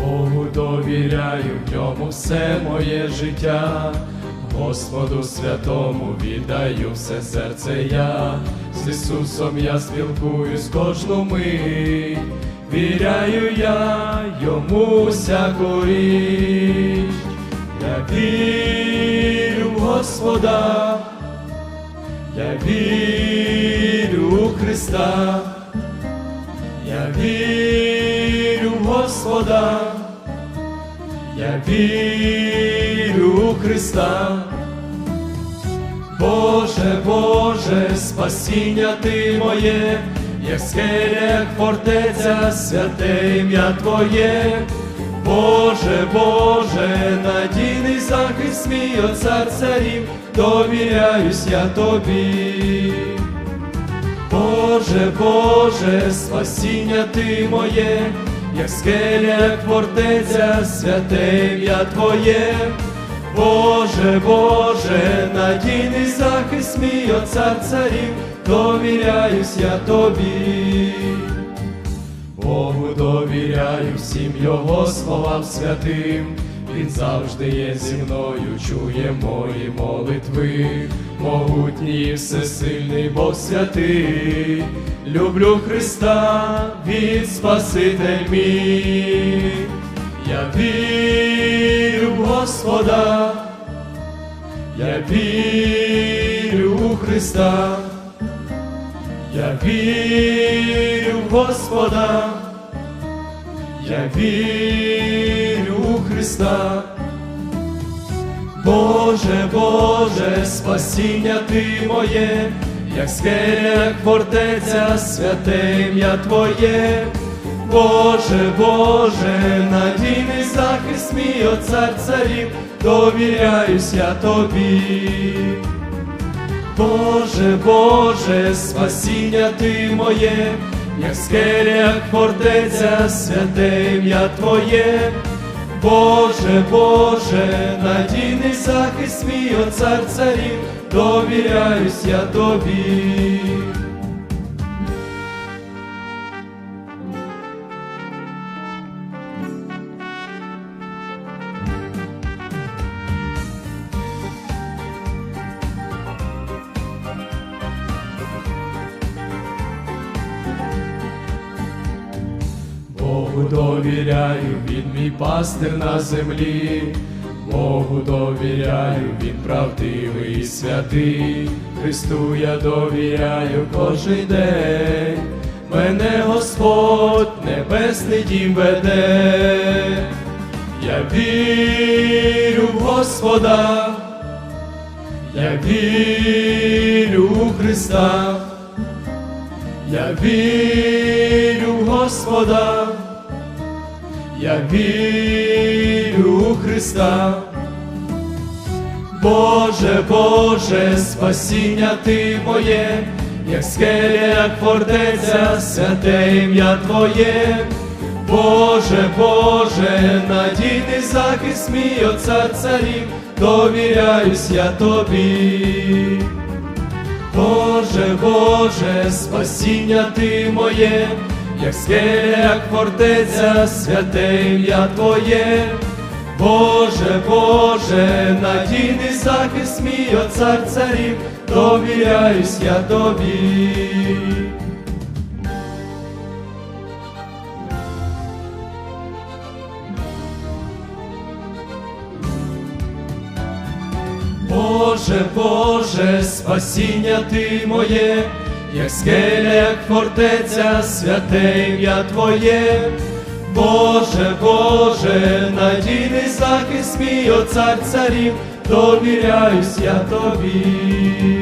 Богу довіряю, в ньому все моє життя, Господу святому віддаю все серце я, з Ісусом я спілкуюсь кожну мить, віряю я йому всяку річ, я вірю в Господа, я вірю у Христа. Я вірю Господа, я вірю у Христа. Боже, Боже, спасіння Ти моє, як скеля, як фортеця, святе ім'я Твоє. Боже, Боже, надійний захист мій, о царів, довіряюсь я тобі. Боже, Боже, спасіння Ти моє, як скеля, як фортеця, святе ім'я Твоє. Боже, Боже, надійний захист мій, от цар царів, довіряюсь я тобі. Богу довіряю всім Його словам святим, Він завжди є зі мною, чує мої молитви, могутній і всесильний Бог святий, люблю Христа, Він Спаситель мій, я вірю в Господа, я вірю у Христа. Я вірю в Господа, я вірю Христа. Боже, Боже, спасіння Ти моє, як скеля, як фортеця, святе ім'я Твоє. Боже, Боже, надійний захист мій, о цар царів, довіряюсь я Тобі. Боже, Боже, спасіння Ти моє, як скеля, як фортеця, святе ім'я Твоє. Боже, Боже, надійний захист мій, от цар царів, довіряюсь я тобі. Богу довіряю, він мій пастир на землі, Богу довіряю, він правдивий і святий, Христу я довіряю кожен день, мене Господь небесний дім веде, я вірю в Господа, я вірю у Христа. Я вірю в Господа, я вірю у Христа. Боже, Боже, спасіння Ти моє, як скеля, як фортеця, святе ім'я Твоє. Боже, Боже, надійний захист мій, о цар царів, довіряюсь я Тобі. Боже, Боже, спасіння Ти моє, як скеля, як фортеця, святе ім'я Твоє. Боже, Боже, надійний захист мій, о цар царів, довіряюсь я Тобі. Боже, Боже, спасіння Ти моє, як скеля, як фортеця, святе ім'я Твоє. Боже, Боже, надійний захист мій, царів, довіряюсь я Тобі.